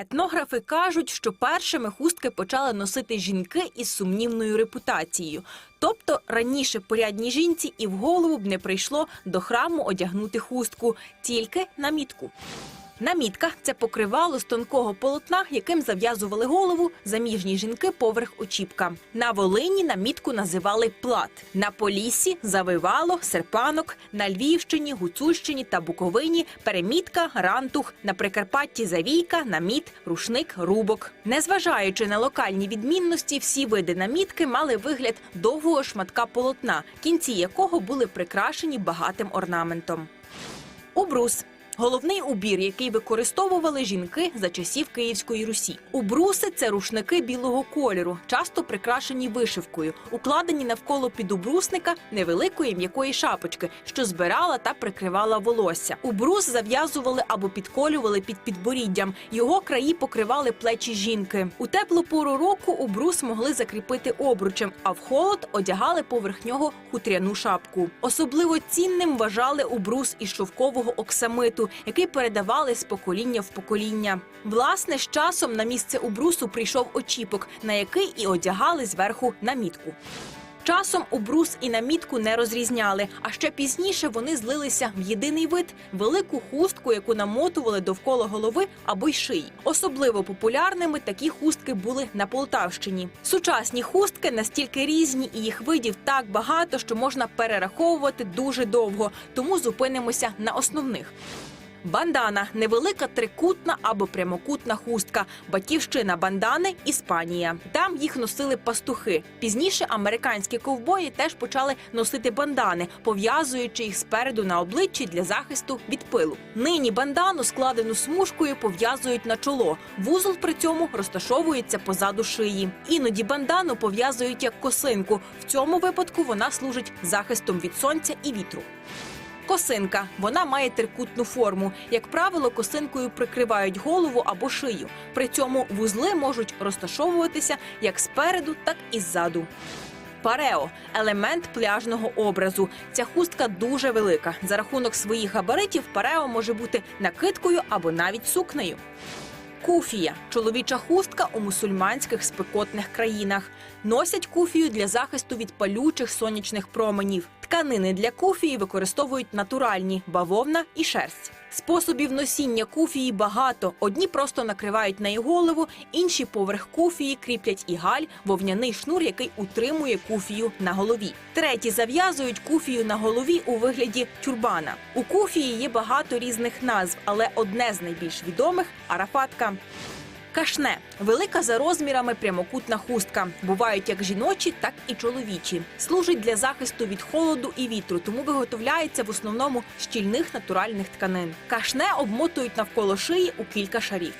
Етнографи кажуть, що першими хустки почали носити жінки із сумнівною репутацією. Тобто раніше порядній жінці і в голову б не прийшло до храму одягнути хустку, тільки намітку. Намітка це покривало з тонкого полотна, яким зав'язували голову заміжні жінки поверх очіпка. На Волині намітку називали плат, на Поліссі – завивало, серпанок, на Львівщині, Гуцульщині та Буковині перемітка, рантух, на Прикарпатті завійка, наміт, рушник, рубок. Незважаючи на локальні відмінності, всі види намітки мали вигляд довгого шматка полотна, кінці якого були прикрашені багатим орнаментом. Убрус головний убір, який використовували жінки за часів Київської Русі. Убруси це рушники білого кольору, часто прикрашені вишивкою, укладені навколо підубрусника невеликої м'якої шапочки, що збирала та прикривала волосся. Убрус зав'язували або підколювали під підборіддям. Його краї покривали плечі жінки. У теплу пору року убрус могли закріпити обручем, а в холод одягали поверх нього хутряну шапку. Особливо цінним вважали убрус із шовкового оксамиту, який передавали з покоління в покоління. Власне, з часом на місце убрусу прийшов очіпок, на який і одягали зверху намітку. Часом убрус і намітку не розрізняли, а ще пізніше вони злилися в єдиний вид велику хустку, яку намотували довкола голови або й шиї. Особливо популярними такі хустки були на Полтавщині. Сучасні хустки настільки різні, і їх видів так багато, що можна перераховувати дуже довго, тому зупинимося на основних. Бандана невелика трикутна або прямокутна хустка. Батьківщина бандани Іспанія. Там їх носили пастухи. Пізніше американські ковбої теж почали носити бандани, пов'язуючи їх спереду на обличчі для захисту від пилу. Нині бандану, складену смужкою, пов'язують на чоло. Вузол при цьому розташовується позаду шиї. Іноді бандану пов'язують як косинку. В цьому випадку вона служить захистом від сонця і вітру. Косинка вона має трикутну форму. Як правило, косинкою прикривають голову або шию. При цьому вузли можуть розташовуватися як спереду, так і ззаду. Парео елемент пляжного образу. Ця хустка дуже велика. За рахунок своїх габаритів парео може бути накидкою або навіть сукнею. Куфія чоловіча хустка у мусульманських спекотних країнах. Носять куфію для захисту від палючих сонячних променів. Тканини для куфії використовують натуральні бавовна і шерсть. Способів носіння куфії багато. Одні просто накривають нею голову, інші поверх куфії кріплять ігаль, вовняний шнур, який утримує куфію на голові. Треті зав'язують куфію на голові у вигляді тюрбана. У куфії є багато різних назв, але одне з найбільш відомих арафатка. Кашне велика за розмірами прямокутна хустка. Бувають як жіночі, так і чоловічі. Служить для захисту від холоду і вітру, тому виготовляється в основному щільних натуральних тканин. Кашне обмотують навколо шиї у кілька шарів.